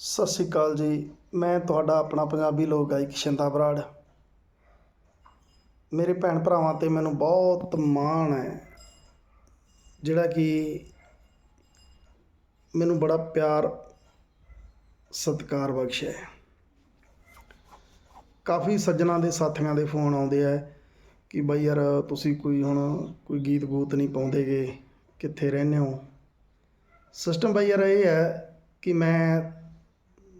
ਸਤਿ ਸ਼੍ਰੀ ਅਕਾਲ ਜੀ। ਮੈਂ ਤੁਹਾਡਾ ਆਪਣਾ ਪੰਜਾਬੀ ਲੋਕ ਗਾਇਕ ਸ਼ਿੰਦਾ ਬਰਾੜ। ਮੇਰੇ ਭੈਣ ਭਰਾਵਾਂ 'ਤੇ ਮੈਨੂੰ ਬਹੁਤ ਮਾਣ ਹੈ, ਜਿਹੜਾ ਕਿ ਮੈਨੂੰ ਬੜਾ ਪਿਆਰ, ਸਤਿਕਾਰ ਬਖਸ਼ਿਆ ਹੈ। ਕਾਫੀ ਸੱਜਣਾ ਦੇ ਸਾਥੀਆਂ ਦੇ ਫੋਨ ਆਉਂਦੇ ਆ ਕਿ ਬਾਈ ਯਾਰ ਤੁਸੀਂ ਕੋਈ ਹੁਣ ਕੋਈ ਗੀਤ ਗੂਤ ਨਹੀਂ ਪਾਉਂਦੇਗੇ, ਕਿੱਥੇ ਰਹਿੰਦੇ ਹੋ? ਸਿਸਟਮ ਬਾਈ ਯਾਰ ਇਹ ਹੈ ਕਿ ਮੈਂ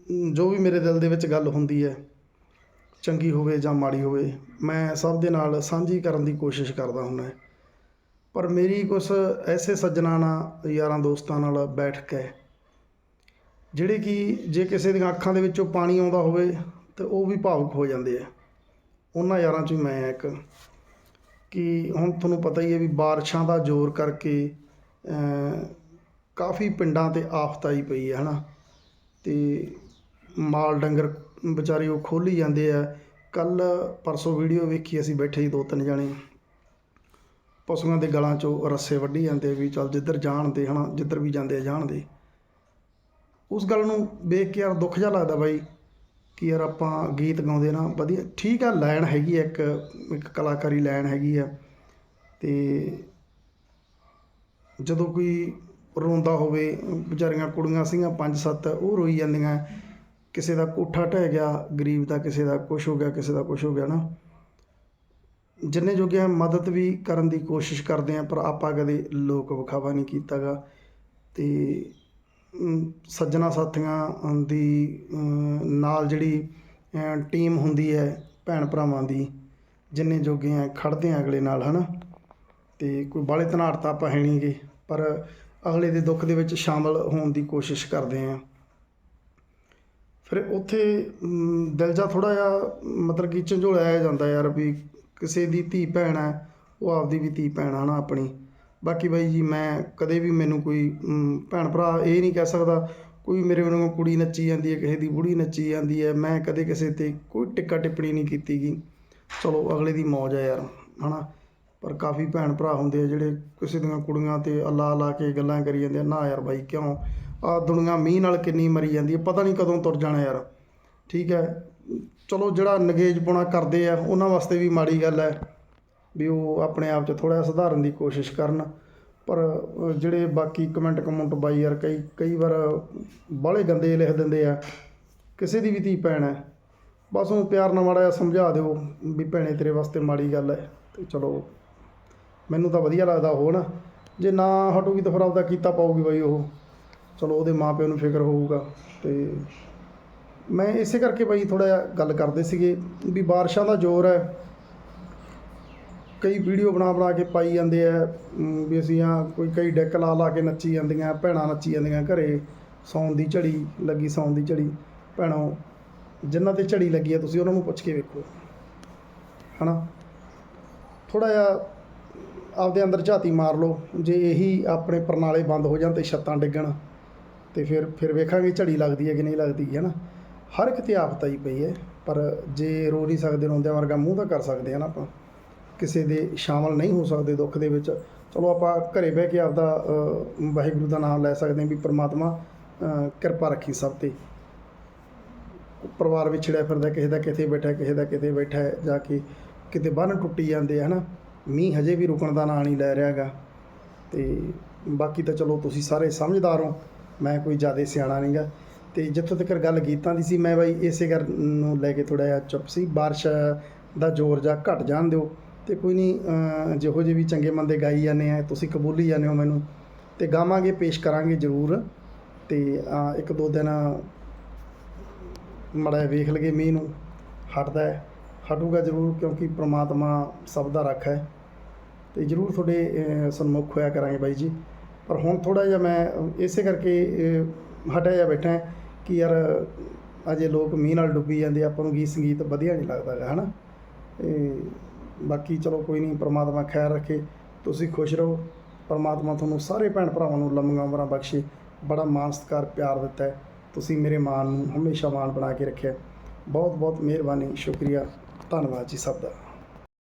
ਜੋ ਵੀ ਮੇਰੇ ਦਿਲ ਦੇ ਵਿੱਚ ਗੱਲ ਹੁੰਦੀ ਹੈ, ਚੰਗੀ ਹੋਵੇ ਜਾਂ ਮਾੜੀ ਹੋਵੇ, ਮੈਂ ਸਭ ਦੇ ਨਾਲ ਸਾਂਝੀ ਕਰਨ ਦੀ ਕੋਸ਼ਿਸ਼ ਕਰਦਾ ਹੁੰਦਾ ਪਰ ਮੇਰੀ ਕੁਝ ਐਸੇ ਸੱਜਣਾ ਨਾਲ, ਯਾਰਾਂ ਦੋਸਤਾਂ ਨਾਲ ਬੈਠਕ ਹੈ ਜਿਹੜੇ ਕਿ ਜੇ ਕਿਸੇ ਦੀਆਂ ਅੱਖਾਂ ਦੇ ਵਿੱਚੋਂ ਪਾਣੀ ਆਉਂਦਾ ਹੋਵੇ, ਤੇ ਉਹ ਵੀ ਭਾਵੁਕ ਹੋ ਜਾਂਦੇ ਆ। ਉਹਨਾਂ ਯਾਰਾਂ 'ਚੋਂ ਮੈਂ ਇੱਕ, ਕਿ ਹੁਣ ਤੁਹਾਨੂੰ ਪਤਾ ਹੀ ਹੈ ਵੀ ਬਾਰਿਸ਼ਾਂ ਦਾ ਜ਼ੋਰ ਕਰਕੇ ਕਾਫੀ ਪਿੰਡਾਂ ਤੇ ਆਫਤ ਆਈ ਪਈ ਹੈ, ਹਨਾ? ਤੇ ਮਾਲ ਡੰਗਰ ਵਿਚਾਰੇ ਉਹ ਖੋਲੀ ਜਾਂਦੇ ਆ। ਕੱਲ ਪਰਸੋਂ ਵੀਡੀਓ ਵੇਖੀ ਅਸੀਂ ਬੈਠੇ ਸੀ ਦੋ ਤਿੰਨ ਜਣੇ। ਪਸ਼ੂਆਂ ਦੇ ਗਲਾਂ 'ਚੋਂ ਰੱਸੇ ਵੱਢੀ ਜਾਂਦੇ ਵੀ ਚੱਲ ਜਿੱਧਰ ਜਾਣਦੇ ਹਨਾ, ਜਿੱਧਰ ਵੀ ਜਾਂਦੇ ਆ ਜਾਣਦੇ। ਉਸ ਗੱਲ ਨੂੰ ਵੇਖ ਕੇ ਯਾਰ ਦੁੱਖ ਜਿਹਾ ਲੱਗਦਾ ਬਾਈ ਕਿ ਯਾਰ ਆਪਾਂ ਗੀਤ ਗਾਉਂਦੇ ਨਾ, ਵਧੀਆ, ਠੀਕ ਆ, ਲਾਈਨ ਹੈਗੀ ਆ ਇੱਕ ਇੱਕ ਕਲਾਕਾਰੀ ਲਾਈਨ ਹੈਗੀ ਆ। ਤੇ ਜਦੋਂ ਕੋਈ ਰੋਂਦਾ ਹੋਵੇ, ਵਿਚਾਰੀਆਂ ਕੁੜੀਆਂ ਸੀਗੀਆਂ ਪੰਜ ਸੱਤ, ਉਹ ਰੋਈ ਜਾਂਦੀਆਂ। ਕਿਸੇ ਦਾ ਕੋਠਾ ਢਹਿ ਗਿਆ ਗਰੀਬ ਦਾ ਕਿਸੇ ਦਾ ਕੁਛ ਹੋ ਗਿਆ ਕਿਸੇ ਦਾ ਕੁਛ ਹੋ ਗਿਆ ਨਾ। ਜਿੰਨੇ ਜੋਗੇ ਆ ਮਦਦ ਵੀ ਕਰਨ ਦੀ ਕੋਸ਼ਿਸ਼ ਕਰਦੇ ਆ ਪਰ ਆਪਾਂ ਕਦੇ ਲੋਕ ਵਿਖਾਵਾ ਨਹੀਂ ਕੀਤਾਗਾ। ਤੇ ਅਮ, ਸੱਜਣਾ ਸਾਥੀਆਂ ਦੀ ਨਾਲ ਜਿਹੜੀ ਟੀਮ ਹੁੰਦੀ ਹੈ ਭੈਣ ਭਰਾਵਾਂ ਦੀ ਜਿੰਨੇ ਜੋਗੇ ਆ ਖੜਦੇ ਆ ਅਗਲੇ ਨਾਲ ਹਨਾ। ਤੇ ਕੋਈ ਬਾਲੇ ਤਾਂ ਆਪਾਂ ਹੈ ਨਹੀਂਗੇ ਪਰ ਅਗਲੇ ਦੇ ਦੁੱਖ ਦੇ ਵਿੱਚ ਸ਼ਾਮਲ ਹੋਣ ਦੀ ਕੋਸ਼ਿਸ਼ ਕਰਦੇ ਆ। ਫਿਰ ਉੱਥੇ ਦਿਲ ਜਾ ਥੋੜਾ ਜਿਹਾ, ਮਤਲਬ ਕਿ ਝੰਜੋੜਿਆ ਜਾਂਦਾ ਯਾਰ ਵੀ ਕਿਸੇ ਦੀ ਧੀ ਭੈਣ ਹੈ, ਉਹ ਆਪਦੀ ਵੀ ਧੀ ਭੈਣ ਆ ਨਾ ਆਪਣੀ। ਬਾਕੀ ਬਾਈ ਜੀ, ਮੈਂ ਕਦੇ ਵੀ ਮੈਨੂੰ ਕੋਈ ਭੈਣ ਭਰਾ ਇਹ ਨਹੀਂ ਕਹਿ ਸਕਦਾ ਕੋਈ ਮੇਰੇ ਵੱਲੋਂ ਕੁੜੀ ਨੱਚੀ ਜਾਂਦੀ ਹੈ, ਕਿਸੇ ਦੀ ਬੁੜੀ ਨੱਚੀ ਜਾਂਦੀ ਹੈ। ਮੈਂ ਕਦੇ ਕਿਸੇ ਤੇ ਕੋਈ ਟਿੱਕਾ ਟਿੱਪਣੀ ਨਹੀਂ ਕੀਤੀ ਗਈ ਚਲੋ, ਅਗਲੇ ਦੀ ਮੌਜ ਹੈ ਯਾਰ, ਹਨਾ? ਪਰ ਕਾਫੀ ਭੈਣ ਭਰਾ ਹੁੰਦੇ ਆ ਜਿਹੜੇ ਕਿਸੇ ਦੀਆਂ ਕੁੜੀਆਂ ਤੇ ਅੱਲਾ ਲਾ ਕੇ ਗੱਲਾਂ ਕਰੀ ਜਾਂਦੇ ਆ, ਨਾ ਯਾਰ ਬਾਈ, ਕਿਉਂ? ਆ ਦੁਨੀਆ ਮੀਂਹ ਨਾਲ ਕਿੰਨੀ ਮਰੀ ਜਾਂਦੀ ਹੈ, ਪਤਾ ਨਹੀਂ ਕਦੋਂ ਤੁਰ ਜਾਣਾ ਯਾਰ। ਠੀਕ ਹੈ। ਚਲੋ ਜਿਹੜਾ ਨਗੇਜ ਪੁਣਾ ਕਰਦੇ ਆ, ਉਹਨਾਂ ਵਾਸਤੇ ਵੀ ਮਾੜੀ ਗੱਲ ਹੈ ਵੀ ਉਹ ਆਪਣੇ ਆਪ 'ਚ ਥੋੜਾ ਸੁਧਾਰਨ ਦੀ ਕੋਸ਼ਿਸ਼ ਕਰਨ। ਪਰ ਜਿਹੜੇ ਬਾਕੀ ਕਮੈਂਟ ਕਮੈਂਟ ਬਾਈ ਯਾਰ, ਕਈ ਕਈ ਵਾਰ ਬਾਹਲੇ ਗੰਦੇ ਲਿਖ ਦਿੰਦੇ ਆ। ਕਿਸੇ ਦੀ ਵੀ ਧੀ ਭੈਣ ਹੈ। ਬਸ ਉਹ ਪਿਆਰ ਨਾਲ ਮਾੜਾ ਜਿਹਾ ਸਮਝਾ ਦਿਓ ਵੀ ਭੈਣੇ, ਤੇਰੇ ਵਾਸਤੇ ਮਾੜੀ ਗੱਲ ਹੈ। ਤੇ ਚਲੋ, ਮੈਨੂੰ ਤਾਂ ਵਧੀਆ ਲੱਗਦਾ ਉਹ ਜੇ ਨਾ ਹਟੂਗੀ ਤਾਂ ਫਿਰ ਆਪਦਾ ਕੀਤਾ ਪਾਊਗੀ ਬਾਈ ਉਹ। ਚਲੋ ਉਹਦੇ ਮਾਪਿਆਂ ਨੂੰ ਫਿਕਰ ਹੋਊਗਾ ਤੇ ਮੈਂ ਇਸੇ ਕਰਕੇ ਬਾਈ ਥੋੜਾ ਜਿਹਾ ਗੱਲ ਕਰਦੇ ਸੀਗੇ ਵੀ ਬਾਰਿਸ਼ਾਂ ਦਾ ਜ਼ੋਰ ਹੈ। ਕਈ ਵੀਡੀਓ ਬਣਾ ਬਣਾ ਕੇ ਪਾਈ ਜਾਂਦੇ ਆ ਵੀ ਅਸੀਂ ਆ ਕੋਈ ਕਈ ਡੈਕ ਲਾ ਲਾ ਕੇ ਨੱਚੀ ਜਾਂਦੀਆਂ, ਭੈਣਾਂ ਨੱਚੀ ਜਾਂਦੀਆਂ ਘਰੇ, ਸੌਣ ਦੀ ਝੜੀ ਲੱਗੀ, ਸੌਣ ਦੀ ਝੜੀ, ਭੈਣੋ ਜਿਨ੍ਹਾਂ ਤੇ ਝੜੀ ਲੱਗੀ ਆ ਤੁਸੀਂ ਉਹਨਾਂ ਨੂੰ ਪੁੱਛ ਕੇ ਵੇਖੋ, ਹਨਾ? ਥੋੜਾ ਜਿਹਾ ਆਪਦੇ ਅੰਦਰ ਝਾਤੀ ਮਾਰ ਲਓ, ਜੇ ਇਹੀ ਆਪਣੇ ਪ੍ਰਣਾਲੇ ਬੰਦ ਹੋ ਜਾਣ ਤੇ ਛੱਤਾਂ ਡਿੱਗਣ। ਤੇ ਫਿਰ ਫਿਰ ਵੇਖਾਂਗੇ ਝੜੀ ਲੱਗਦੀ ਹੈ ਕਿ ਨਹੀਂ ਲੱਗਦੀ, ਹੈ ਨਾ? ਹਰ ਇੱਕ ਤੇ ਆਫਤ ਆਈ ਪਈ ਹੈ, ਪਰ ਜੇ ਰੋ ਨਹੀਂ ਸਕਦੇ, ਰੋਂਦਿਆਂ ਵਰਗਾ ਮੂੰਹ ਤਾਂ ਕਰ ਸਕਦੇ ਆ ਨਾ ਆਪਾਂ। ਕਿਸੇ ਦੇ ਸ਼ਾਮਲ ਨਹੀਂ ਹੋ ਸਕਦੇ ਦੁੱਖ ਦੇ ਵਿੱਚ। ਚਲੋ ਆਪਾਂ ਘਰੇ ਬਹਿ ਕੇ ਆਪਦਾ ਵਾਹਿਗੁਰੂ ਦਾ ਨਾਮ ਲੈ ਸਕਦੇ ਹਾਂ ਵੀ ਪ੍ਰਮਾਤਮਾ ਕਿਰਪਾ ਰੱਖੀ ਸਭ ਤੇ। ਪਰਿਵਾਰ ਵਿਛੜਿਆ ਫਿਰਦਾ, ਕਿਸੇ ਦਾ ਕਿਤੇ ਬੈਠਾ, ਕਿਸੇ ਦਾ ਕਿਤੇ ਬੈਠਾ ਜਾ ਕੇ ਕਿਤੇ ਬੰਨ ਟੁੱਟੀ ਜਾਂਦੇ ਆ ਹਨਾ ਮੀਂਹ ਹਜੇ ਵੀ ਰੁਕਣ ਦਾ ਨਾਂ ਨਹੀਂ ਲੈ ਰਿਹਾਗਾ। ਤੇ ਬਾਕੀ ਤਾਂ ਚਲੋ ਤੁਸੀਂ ਸਾਰੇ ਸਮਝਦਾਰ ਹੋ। ਮੈਂ ਕੋਈ ਜ਼ਿਆਦਾ ਸਿਆਣਾ ਨਹੀਂਗਾ ਤੇ ਜਿੱਥੋਂ ਤੱਕ ਗੱਲ ਗੀਤਾਂ ਦੀ ਸੀ ਮੈਂ ਬਾਈ ਇਸੇ ਗੱਲ ਨੂੰ ਲੈ ਕੇ ਥੋੜਾ ਜਿਹਾ ਚੁੱਪ ਸੀ। ਬਾਰਿਸ਼ ਦਾ ਜ਼ੋਰ ਜਾਂ ਘਟ ਜਾਣ ਦਿਓ। ਤੇ ਕੋਈ ਨਹੀਂ ਜਿਹੋ ਜਿਹੇ ਵੀ ਚੰਗੇ ਮੰਦੇ ਗਾਈ ਜਾਂਦੇ ਆ ਤੁਸੀਂ ਕਬੂਲੀ ਜਾਂਦੇ ਹੋ ਮੈਨੂੰ। ਤੇ ਗਾਵਾਂਗੇ ਪੇਸ਼ ਕਰਾਂਗੇ ਜ਼ਰੂਰ। ਤੇ ਇੱਕ ਦੋ ਦਿਨ ਮੜਾ ਵੇਖ ਲਗੇ ਮੀਂਹ ਨੂੰ। ਹਟਦਾ ਹੈ। ਹਟੂਗਾ ਜ਼ਰੂਰ ਕਿਉਂਕਿ ਪ੍ਰਮਾਤਮਾ ਸਭ ਦਾ ਰੱਖ ਹੈ। ਤੇ ਜ਼ਰੂਰ ਤੁਹਾਡੇ ਅਹ, ਸਨਮੁਖ ਹੋਇਆ ਕਰਾਂਗੇ ਬਾਈ ਜੀ। ਪਰ ਹੁਣ ਥੋੜਾ ਜਿਹਾ ਮੈਂ, ਇਸੇ ਕਰਕੇ ਹਟਿਆ ਜਿਹਾ ਬੈਠਾ ਕਿ ਯਾਰ, ਅਜੇ ਲੋਕ ਮੀਂਹ ਨਾਲ ਡੁੱਬੀ ਜਾਂਦੇ ਆਪਾਂ ਨੂੰ ਗੀਤ ਸੰਗੀਤ ਵਧੀਆ ਨਹੀਂ ਲੱਗਦਾ ਗਾ ਹਨਾ? ਤੇ ਬਾਕੀ ਚਲੋ ਕੋਈ ਨਹੀਂ, ਪ੍ਰਮਾਤਮਾ ਖੈਰ ਰੱਖੇ, ਤੁਸੀਂ ਖੁਸ਼ ਰਹੋ। ਪ੍ਰਮਾਤਮਾ ਤੁਹਾਨੂੰ ਸਾਰੇ ਭੈਣ ਭਰਾਵਾਂ ਨੂੰ ਲੰਮੀਆਂ ਉਮਰਾਂ ਬਖਸ਼ੇ, ਬੜਾ ਮਾਣ, ਸਤਿਕਾਰ, ਪਿਆਰ ਦਿੱਤਾ ਹੈ। ਤੁਸੀਂ ਮੇਰੇ ਮਾਣ ਨੂੰ ਹਮੇਸ਼ਾ ਮਾਣ ਬਣਾ ਕੇ ਰੱਖਿਆ। ਬਹੁਤ ਬਹੁਤ ਮਿਹਰਬਾਨੀ, ਸ਼ੁਕਰੀਆ। ਧੰਨਵਾਦ ਜੀ ਸਭ ਦਾ।